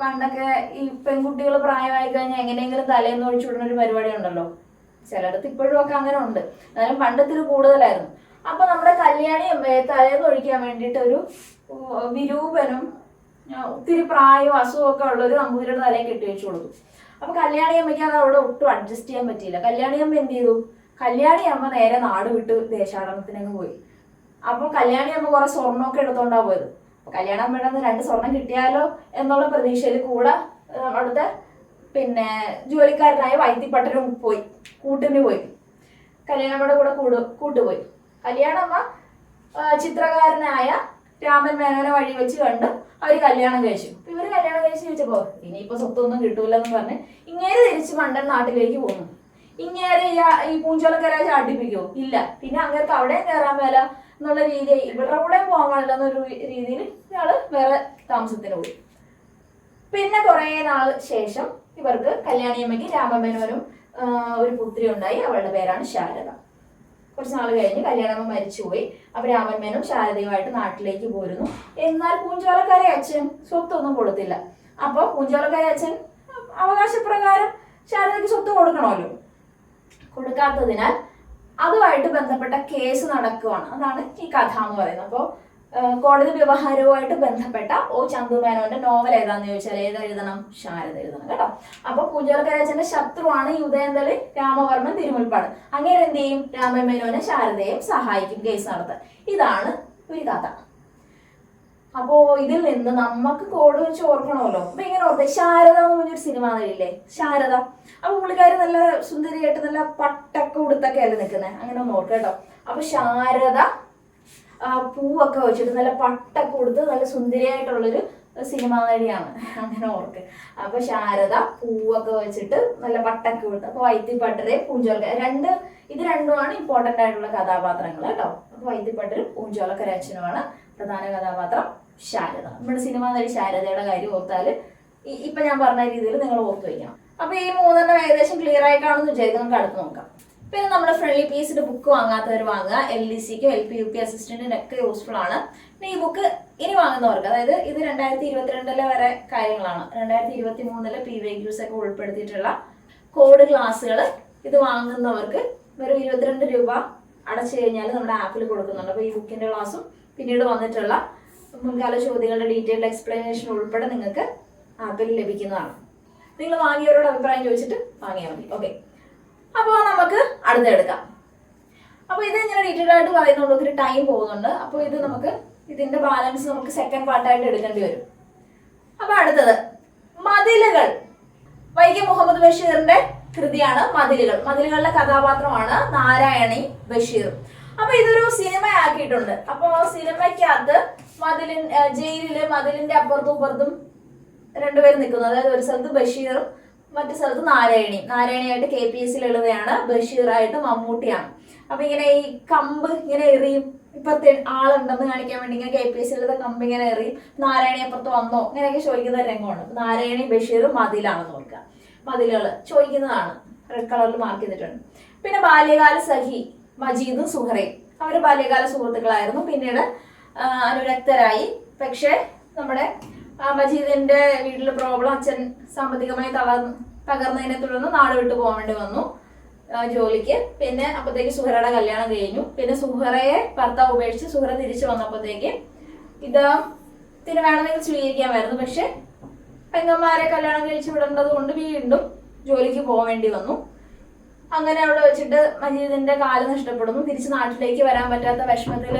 പണ്ടൊക്കെ ഈ പെൺകുട്ടികൾ പ്രായമായി കഴിഞ്ഞാൽ എങ്ങനെയെങ്കിലും തലേന്ന് ഒഴിച്ചു വിടുന്ന ഒരു പരിപാടി ഉണ്ടല്ലോ. ചിലയിടത്ത് ഇപ്പോഴും ഒക്കെ അങ്ങനെ ഉണ്ട്. എന്നാലും പണ്ടത്തിൽ കൂടുതലായിരുന്നു. അപ്പൊ നമ്മുടെ കല്യാണിയും തലേന്ന് ഒഴിക്കാൻ വേണ്ടിയിട്ട് ഒരു വിരൂപനും ഒത്തിരി പ്രായവും അസുഖമൊക്കെ ഉള്ള ഒരു നമ്പൂതിരിയുടെ തലയിൽ കെട്ടി വെച്ചു കൊടുത്തു. അപ്പൊ കല്യാണി അമ്മയ്ക്ക് അത് അവിടെ ഒട്ടും അഡ്ജസ്റ്റ് ചെയ്യാൻ പറ്റിയില്ല. കല്യാണി അമ്മ എന്ത് ചെയ്തു? കല്യാണി അമ്മ നേരെ നാട് വിട്ട് ദേശാടനത്തിനങ്ങ് പോയി. അപ്പൊ കല്യാണി അമ്മ കുറെ സ്വർണമൊക്കെ എടുത്തോണ്ടാ പോയത്. അപ്പൊ കല്യാണ അമ്മയുടെ നിന്ന് രണ്ട് സ്വർണം കിട്ടിയാലോ എന്നുള്ള പ്രതീക്ഷയിൽ കൂടെ അവിടുത്തെ പിന്നെ ജോലിക്കാരനായ വൈദ്യപട്ടനും പോയി. കൂട്ടിന് പോയി. കല്യാണമ്മയുടെ കൂടെ കൂട് കൂട്ടുപോയി. കല്യാണമ്മ ചിത്രകാരനായ രാമൻ മേനോനെ വഴി വെച്ച് കണ്ട് അവർ കല്യാണം കഴിച്ചു. ഇവർ കല്യാണം കഴിച്ച് ചോദിച്ചപ്പോ ഇനിയിപ്പോ സ്വത്തൊന്നും കിട്ടൂലെന്ന് പറഞ്ഞ് ഇങ്ങേര് തിരിച്ച് മണ്ടൻ നാട്ടിലേക്ക് പോന്നു ഇങ്ങേരെ ഈ- പൂഞ്ചോലക്കര ചാട്ടിപ്പിക്കോ ഇല്ല. പിന്നെ അങ്ങേർക്ക് അവിടെയും കയറാൻ മേല എന്നുള്ള രീതി ഇവരുടെ കൂടെ എന്നൊരു രീതിയിൽ ഇയാൾ വേറെ താമസത്തിന് പോയി. പിന്നെ കുറെ നാൾ ശേഷം ഇവർക്ക് കല്യാണിയമ്മയ്ക്ക് രാമമേനോനും ഒരു പുത്രി ഉണ്ടായി അവളുടെ പേരാണ് ശാരദ. കുറച്ച് നാൾ കഴിഞ്ഞ് കല്യാണമ്മ മരിച്ചുപോയി. അപ്പൊ രാമന്മേനും ശാരദയുമായിട്ട് നാട്ടിലേക്ക് പോരുന്നു. എന്നാൽ പൂഞ്ചോലക്കാരെ അച്ഛൻ സ്വത്തൊന്നും കൊടുത്തില്ല. അപ്പൊ പൂഞ്ചോലക്കാരെ അച്ഛൻ അവകാശപ്രകാരം ശാരദയ്ക്ക് സ്വത്ത് കൊടുക്കണമല്ലോ. കൊടുക്കാത്തതിനാൽ അതുമായിട്ട് ബന്ധപ്പെട്ട കേസ് നടക്കുവാണ്. അതാണ് ഈ കഥ എന്ന് പറയുന്നത്. അപ്പോൾ കോടതി വ്യവഹാരവുമായിട്ട് ബന്ധപ്പെട്ട ഓ ചന്തു മേനോന്റെ നോവൽ ഏതാന്ന് ചോദിച്ചാൽ ഏത് എഴുതണം ശാരദ എഴുതണം കേട്ടോ. അപ്പൊ പൂജാർക്കരാജന്റെ ശത്രുവാണ് ഈ രാമവർമ്മൻ തിരുമുൽപ്പാട്. അങ്ങനെ എന്ത് ചെയ്യും? രാമമേനോനെ ശാരദയും സഹായിക്കും കേസ് നടത്താൻ. ഇതാണ് ഒരു കഥ. അപ്പോ ഇതിൽ നിന്ന് നമുക്ക് കോഡ് വെച്ച് ഓർക്കണമല്ലോ. അപ്പൊ ഇങ്ങനെ ഓർത്തെ ശാരദ എന്ന് പറഞ്ഞൊരു സിനിമ നടിയില്ലേ ശാരദ. അപ്പൊ പുള്ളിക്കാരി നല്ല സുന്ദരിയായിട്ട് നല്ല പട്ടൊക്കെ ഉടുത്തൊക്കെ അല്ലേ നിൽക്കുന്നത് അങ്ങനെ ഒന്ന് ഓർക്കാം കേട്ടോ. അപ്പൊ ശാരദ പൂവൊക്കെ വെച്ചിട്ട് നല്ല പട്ടൊക്കെ കൊടുത്ത് നല്ല സുന്ദരിയായിട്ടുള്ളൊരു സിനിമ നടിയാണ്. അങ്ങനെ ഓർക്ക്. അപ്പൊ ശാരദ പൂവൊക്കെ വെച്ചിട്ട് നല്ല പട്ടൊക്കെ കൊടുത്ത്. അപ്പൊ വൈദ്യപ്പട്ടരെ പൂഞ്ചോലക്ക. രണ്ട് ഇത് രണ്ടുമാണ് ഇമ്പോർട്ടന്റ് ആയിട്ടുള്ള കഥാപാത്രങ്ങൾ കേട്ടോ. അപ്പൊ വൈദ്യപ്പട്ടരും പൂഞ്ചോലക്കര അച്ഛനുമാണ്. പ്രധാന കഥാപാത്രം ശാരദ. നമ്മുടെ സിനിമ നടി ശാരദയുടെ കാര്യം ഓർത്താൽ ഇപ്പൊ ഞാൻ പറഞ്ഞ രീതിയിൽ നിങ്ങൾ ഓർത്തു വയ്ക്കണം അപ്പൊ ഈ മൂന്നെണ്ണം ഏകദേശം ക്ലിയർ ആയിട്ടാണെന്ന് വിചാരിക്കും നമുക്ക് അടുത്ത് നോക്കാം. പിന്നെ നമ്മുടെ ഫ്രണ്ട്ലി പീസിന്റെ ബുക്ക് വാങ്ങാത്തവർ വാങ്ങുക. എൽ ഡി സിക്കും എൽ പി യു പി അസിസ്റ്റന്റിനൊക്കെ യൂസ്ഫുൾ ആണ്. പിന്നെ ഈ ബുക്ക് ഇനി വാങ്ങുന്നവർക്ക് അതായത് ഇത് രണ്ടായിരത്തി ഇരുപത്തിരണ്ടിലെ വരെ കാര്യങ്ങളാണ്. രണ്ടായിരത്തി ഇരുപത്തി മൂന്നിലെ പി വൈ ക്യൂസ് ഒക്കെ ഉൾപ്പെടുത്തിയിട്ടുള്ള കോഡ് ക്ലാസ്സുകൾ ഇത് വാങ്ങുന്നവർക്ക് വെറും ഇരുപത്തിരണ്ട് രൂപ അടച്ചു കഴിഞ്ഞാൽ നമ്മുടെ ആപ്പിൽ കൊടുക്കുന്നുണ്ട്. അപ്പോൾ ഈ ബുക്കിന്റെ ക്ലാസ്സും പിന്നീട് വന്നിട്ടുള്ള മുൻകാല ചോദ്യങ്ങളുടെ ഡീറ്റെയിൽഡ് എക്സ്പ്ലനേഷൻ ഉൾപ്പെടെ നിങ്ങൾക്ക് ആപ്പിൽ ലഭിക്കുന്നതാണ്. നിങ്ങൾ വാങ്ങിയവരോട് അഭിപ്രായം ചോദിച്ചിട്ട് വാങ്ങിയാൽ മതി. ഓക്കെ അപ്പോൾ നമുക്ക് അടുത്ത എടുക്കാം. അപ്പോൾ ഇത് ഇങ്ങനെ ഡീറ്റെയിൽ ആയിട്ട് പറയുന്നുണ്ട് ഒത്തിരി ടൈം പോകുന്നുണ്ട്. അപ്പോൾ ഇത് നമുക്ക് ഇതിന്റെ ബാലൻസ് നമുക്ക് സെക്കൻഡ് പാർട്ടായിട്ട് എടുക്കേണ്ടി വരും. അപ്പോൾ അടുത്തത് മതിലുകൾ. വൈക്കം മുഹമ്മദ് ബഷീറിന്റെ കൃതിയാണ് മതിലുകൾ. മതിലുകളുടെ കഥാപാത്രമാണ് നാരായണി ബഷീർ. അപ്പൊ ഇതൊരു സിനിമ ആക്കിയിട്ടുണ്ട് അപ്പൊ സിനിമയ്ക്കകത്ത് മതിലിൻ ജയിലിൽ മതിലിന്റെ അപ്പുറത്തും ഇപ്പുറത്തും രണ്ടുപേരും നിൽക്കുന്നു. അതായത് ഒരു സ്ഥലത്ത് ബഷീറും മറ്റു സ്ഥലത്ത് നാരായണി. നാരായണിയായിട്ട് കെ പി എസ് എഴുതുകയാണ് ബഷീറായിട്ട് മമ്മൂട്ടിയാണ്. അപ്പൊ ഇങ്ങനെ ഈ കമ്പ് ഇങ്ങനെ എറിയും. ഇപ്പത്തെ ആളുണ്ടെന്ന് കാണിക്കാൻ വേണ്ടി ഇങ്ങനെ കെ പി എസ് സിയിലത്തെ കമ്പ് ഇങ്ങനെ എറിയും. നാരായണി അപ്പുറത്ത് വന്നോ? ഇങ്ങനെയൊക്കെ ചോദിക്കുന്ന രംഗമാണ് നാരായണി ബഷീറും മതിലാണെന്ന് നോക്കുക. മതിലുകൾ ചോദിക്കുന്നതാണ്. റെഡ് കളറിൽ മാർക്ക് ചെയ്തിട്ടുണ്ട്. പിന്നെ ബാല്യകാല സഹി മജീദും സുഹറയും. അവർ ബാല്യകാല സുഹൃത്തുക്കളായിരുന്നു. പിന്നീട് അനുരക്തരായി. പക്ഷേ നമ്മുടെ മജീദിന്റെ വീട്ടിലെ പ്രോബ്ലം അച്ഛൻ സാമ്പത്തികമായി തളർന്നു തകർന്നതിനെ തുടർന്ന് നാട് വിട്ടു പോകേണ്ടി വന്നു. ജോലിക്ക്. പിന്നെ അപ്പോഴത്തേക്ക് സുഹറയുടെ കല്യാണം കഴിഞ്ഞു. പിന്നെ സുഹറയെ ഭർത്താവ് ഉപേക്ഷിച്ച് സുഹറ തിരിച്ചു വന്നപ്പോഴത്തേക്ക് ഇത് ഇതിന് വേണമെങ്കിൽ സ്വീകരിക്കാമായിരുന്നു. പക്ഷെ പെങ്ങന്മാരെ കല്യാണം കഴിച്ച് വിടേണ്ടത് കൊണ്ട് വീണ്ടും ജോലിക്ക് പോകേണ്ടി വന്നു. അങ്ങനെ അവിടെ വെച്ചിട്ട് മജീദിന്റെ കാൽ നഷ്ടപ്പെടുന്നു. തിരിച്ച് നാട്ടിലേക്ക് വരാൻ പറ്റാത്ത വിഷമത്തിൽ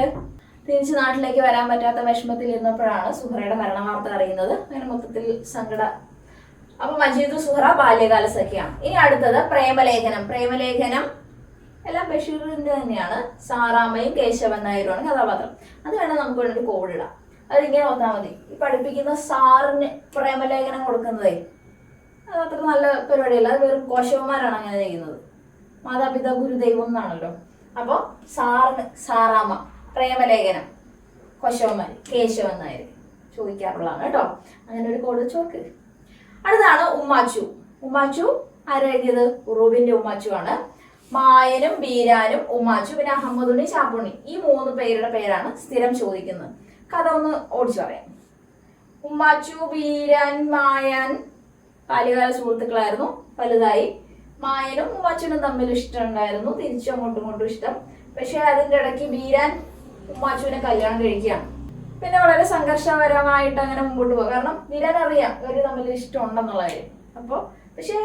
തിരിച്ച് നാട്ടിലേക്ക് വരാൻ പറ്റാത്ത വിഷമത്തിൽ ഇരുന്നപ്പോഴാണ് സുഹറയുടെ മരണവാർത്ത അറിയുന്നത്. അങ്ങനെ മൊത്തത്തിൽ സങ്കട. അപ്പൊ മജീദ് സുഹറ ബാല്യകാല സഖിയാണ് ഇനി അടുത്തത് പ്രേമലേഖനം. പ്രേമലേഖനം എല്ലാം ബഷീറിന്റെ തന്നെയാണ്. സാറാമ്മയും കേശവൻ നായരുമാണ് കഥാപാത്രം. അത് വേണം നമുക്ക് വേണ്ടി കോഡ് ഇടാം. അതിങ്ങനെ വന്നാൽ മതി. ഈ പഠിപ്പിക്കുന്ന സാറിന് പ്രേമലേഖനം കൊടുക്കുന്നതേ അത് അത്ര നല്ല പരിപാടിയല്ല. അത് വെറും കോശവന്മാരാണ് അങ്ങനെ ചെയ്യുന്നത്. മാതാപിതാ ഗുരുദൈവം എന്നാണല്ലോ. അപ്പോൾ സാറിന് സാറാമ്മ പ്രേമലേഖനം. കൊശവന്മാർ കേശവൻ നായർ ചോദിക്കാറുള്ളതാണ് കേട്ടോ. അങ്ങനെ ഒരു കോഡ് ചോക്ക് അടുത്താണ് ഉമ്മാച്ചു. ഉമ്മാച്ചു ആരെഴുതിയത് ഉറൂബിന്റെ ഉമ്മാച്ചു ആണ് മായനും ബീരാനും ഉമ്മാച്ചു പിന്നെ അഹമ്മദുണ്ണി ചാപ്പുണ്ണി ഈ മൂന്ന് പേരുടെ പേരാണ് സ്ഥിരം ചോദിക്കുന്നത്. കഥ ഒന്ന് ഓടിച്ചു പറയാം. ഉമ്മാച്ചു ബീരാൻ മായാൻ. ബാല്യകാല സുഹൃത്തുക്കളായിരുന്നു. വലുതായി. മായനും ഉമ്മാച്ചനും തമ്മിൽ ഇഷ്ടമുണ്ടായിരുന്നു തിരിച്ചും അങ്ങോട്ടും ഇങ്ങോട്ടും ഇഷ്ടം. പക്ഷെ അതിന്റെ ഇടയ്ക്ക് ബീരാൻ ഉമ്മാച്ചുവിനെ കല്യാണം കഴിക്കുകയാണ്. പിന്നെ വളരെ സംഘർഷപരമായിട്ട് അങ്ങനെ മുമ്പോട്ട് പോകും. കാരണം വിരനറിയാം ഇവർ തമ്മിൽ ഇഷ്ടം ഉണ്ടെന്നുള്ള കാര്യം അപ്പോൾ പക്ഷേ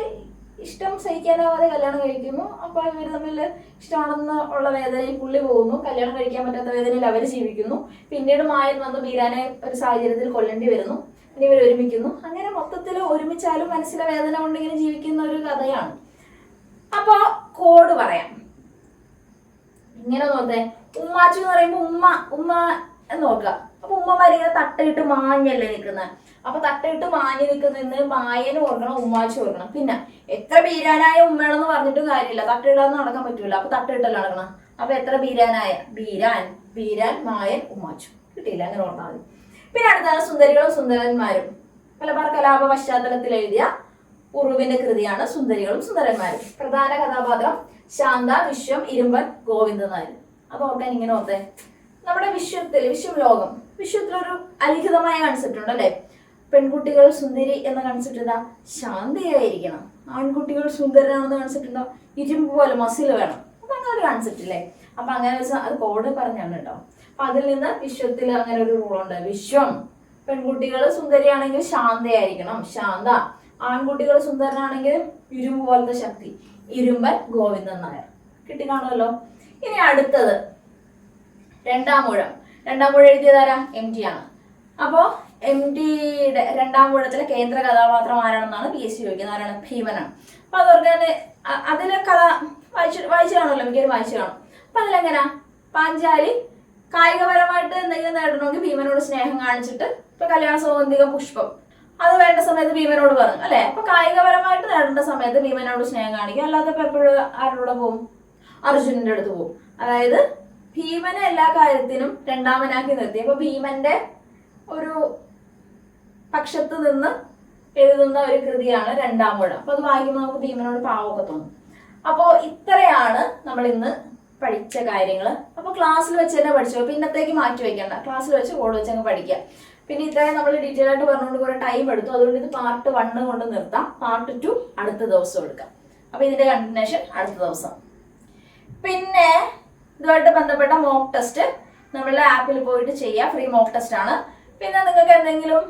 ഇഷ്ടം സഹിക്കാനാവാതെ കല്യാണം കഴിക്കുന്നു. അപ്പൊ ഇവർ തമ്മിൽ ഇഷ്ടമാണെന്ന് ഉള്ള വേദനയിൽ പുള്ളി പോകുന്നു. കല്യാണം കഴിക്കാൻ പറ്റാത്ത വേദനയിൽ അവർ ജീവിക്കുന്നു. പിന്നീട് മായൻ വന്ന് ബീരാനെ ഒരു സാഹചര്യത്തിൽ കൊല്ലേണ്ടി വരുന്നു. പിന്നെ ഇവർ ഒരുമിക്കുന്നു. അങ്ങനെ മൊത്തത്തിൽ ഒരുമിച്ചാലും മനസ്സിലെ വേദന കൊണ്ട് ജീവിക്കുന്ന ഒരു കഥയാണ്. അപ്പൊ കോഡ് പറയാം. ഇങ്ങനെ നോക്കേ. ഉമ്മാച്ചു എന്ന് പറയുമ്പോ ഉമ്മ ഉമ്മ എന്ന് നോക്കുക. അപ്പൊ ഉമ്മ ഇങ്ങനെ തട്ടയിട്ട് മാഞ്ഞല്ലേ നിൽക്കുന്നത് അപ്പൊ തട്ടയിട്ട് മാഞ്ഞു നിൽക്കുന്ന മായനും ഓർക്കണം ഉമ്മാച്ചു ഓർക്കണം. പിന്നെ എത്ര ബീരാനായ ഉമ്മയാണെന്ന് പറഞ്ഞിട്ട് കാര്യമില്ല. തട്ടിടാന്ന് നടക്കാൻ പറ്റൂല. അപ്പൊ തട്ടിട്ടല്ല നടക്കണം? അപ്പൊ എത്ര ബീരാനായ ബീരാൻ ബീരാൻ മായൻ ഉമ്മാച്ചു. കിട്ടിയില്ല അങ്ങനെ ഓർത്താൽ മതി. പിന്നെ അടുത്താണ് സുന്ദരികളും സുന്ദരന്മാരും. മലബാർ കലാപ പശ്ചാത്തലത്തിൽ എഴുതിയ ഉറുവിന്റെ കൃതിയാണ് സുന്ദരികളും സുന്ദരന്മാരും. പ്രധാന കഥാപാത്രം ശാന്ത വിശ്വം ഇരുമ്പൻ ഗോവിന്ദനായിരുന്നു അത് ഓർക്കാൻ ഇങ്ങനെ ഓർത്തേ നമ്മുടെ വിശ്വത്തിൽ വിശ്വം ലോകം വിശ്വത്തിലൊരു അലിഖിതമായ കൺസെപ്റ്റ് ഉണ്ടല്ലേ പെൺകുട്ടികൾ സുന്ദരി എന്ന കൺസെപ്റ്റ് എന്താ ശാന്തിയായിരിക്കണം. ആൺകുട്ടികൾ സുന്ദരനാണെന്ന കൺസെപ്റ്റ് എന്താ ഇരുമ്പ് പോലെ മസിൽ വേണം. അപ്പൊ അങ്ങനെ ഒരു കൺസെപ്റ്റ് ഇല്ലേ? അപ്പൊ അങ്ങനെ വെച്ചാൽ അത് കോഡ് പറഞ്ഞാണ് കേട്ടോ അപ്പൊ അതിൽ നിന്ന് വിശ്വത്തിൽ അങ്ങനെ ഒരു റൂൾ ഉണ്ട്. വിശ്വം. പെൺകുട്ടികൾ സുന്ദരിയാണെങ്കിൽ ശാന്തയായിരിക്കണം. ശാന്ത. ആൺകുട്ടികൾ സുന്ദരനാണെങ്കിൽ ഇരുമ്പ് പോലത്തെ ശക്തി. ഇരുമ്പൻ ഗോവിന്ദൻ നായർ. കിട്ടിക്കാണുമല്ലോ ഇനി അടുത്തത്. രണ്ടാം ഊഴം രണ്ടാം ഊഴം എഴുതിയതാരാ എം ടി ആണ്. അപ്പോ എം ടിയുടെ രണ്ടാം ഊഴത്തിലെ കേന്ദ്ര കഥാപാത്രം ആരാണെന്നാണ് പി എസ് സി ചോദിക്കുന്നത്. ആരാണ്? ഭീമനാണ്. അപ്പൊ തന്നെ അതിലെ കഥ വായിച്ചു വായിച്ചു കാണുമല്ലോ മിക്കവരും വായിച്ചു കാണും അപ്പൊ അതിലെങ്ങനാ? പാഞ്ചാലി കായികപരമായിട്ട് എന്തെങ്കിലും നേടണമെങ്കിൽ ഭീമനോട് സ്നേഹം കാണിച്ചിട്ട് ഇപ്പൊ കല്യാണ സൗകര്യ പുഷ്പം. അത് വേണ്ട സമയത്ത് ഭീമനോട് പറഞ്ഞു അല്ലെ? അപ്പൊ കായികപരമായിട്ട് നേടേണ്ട സമയത്ത് ഭീമനോട് സ്നേഹം കാണിക്കും അല്ലാതെ ഇപ്പൊ എപ്പോഴും ആരുടെ പോകും? അർജുനന്റെ അടുത്ത് പോകും. അതായത് ഭീമനെ എല്ലാ കാര്യത്തിനും രണ്ടാമനാക്കി നിർത്തി. അപ്പൊ ഭീമന്റെ ഒരു പക്ഷത്ത് നിന്ന് എഴുതുന്ന ഒരു കൃതിയാണ് രണ്ടാം ഊഴം അപ്പൊ അത് വായിക്കുമ്പോൾ നമുക്ക് ഭീമനോട് പാവമൊക്കെ തോന്നും. അപ്പോൾ ഇത്രയാണ് നമ്മൾ ഇന്ന് പഠിച്ച കാര്യങ്ങൾ അപ്പോൾ ക്ലാസ്സിൽ വെച്ച് തന്നെ പഠിച്ചു? അപ്പോൾ ഇന്നത്തേക്ക് മാറ്റി വെക്കണ്ട. ക്ലാസ്സിൽ വെച്ച് കോഡ് വെച്ച് അങ്ങ് പഠിക്കുക പിന്നെ ഇത്രയും നമ്മൾ ഡീറ്റെയിൽ ആയിട്ട് പറഞ്ഞുകൊണ്ട് കുറെ ടൈം എടുത്തു. അതുകൊണ്ട് ഇത് പാർട്ട് വണ്ണ് കൊണ്ട് നിർത്താം. പാർട്ട് ടു അടുത്ത ദിവസം എടുക്കാം. അപ്പോൾ ഇതിന്റെ കണ്ടിന്യൂഷൻ അടുത്ത ദിവസം. പിന്നെ ഇതുമായിട്ട് ബന്ധപ്പെട്ട മോക്ക് ടെസ്റ്റ് നമ്മളുടെ ആപ്പിൽ പോയിട്ട് ചെയ്യുക ഫ്രീ മോക്ക് ടെസ്റ്റ് ആണ്. പിന്നെ നിങ്ങൾക്ക് എന്തെങ്കിലും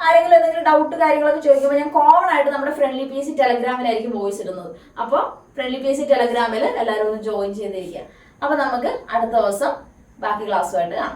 ആരെങ്കിലും എന്തെങ്കിലും ഡൗട്ട് കാര്യങ്ങളൊക്കെ ചോദിക്കുമ്പോൾ ഞാൻ കോമൺ ആയിട്ട് നമ്മുടെ ഫ്രണ്ട്ലി പി സി ടെലഗ്രാമിലായിരിക്കും വോയിസ് ഇടുന്നത്. അപ്പോൾ ഫ്രണ്ട്ലി പി സി ടെലഗ്രാമിൽ എല്ലാവരും ഒന്ന് ജോയിൻ ചെയ്തിരിക്കുക അപ്പോൾ നമുക്ക് അടുത്ത ദിവസം ബാക്കി ക്ലാസ്സുമായിട്ട് കാണാം.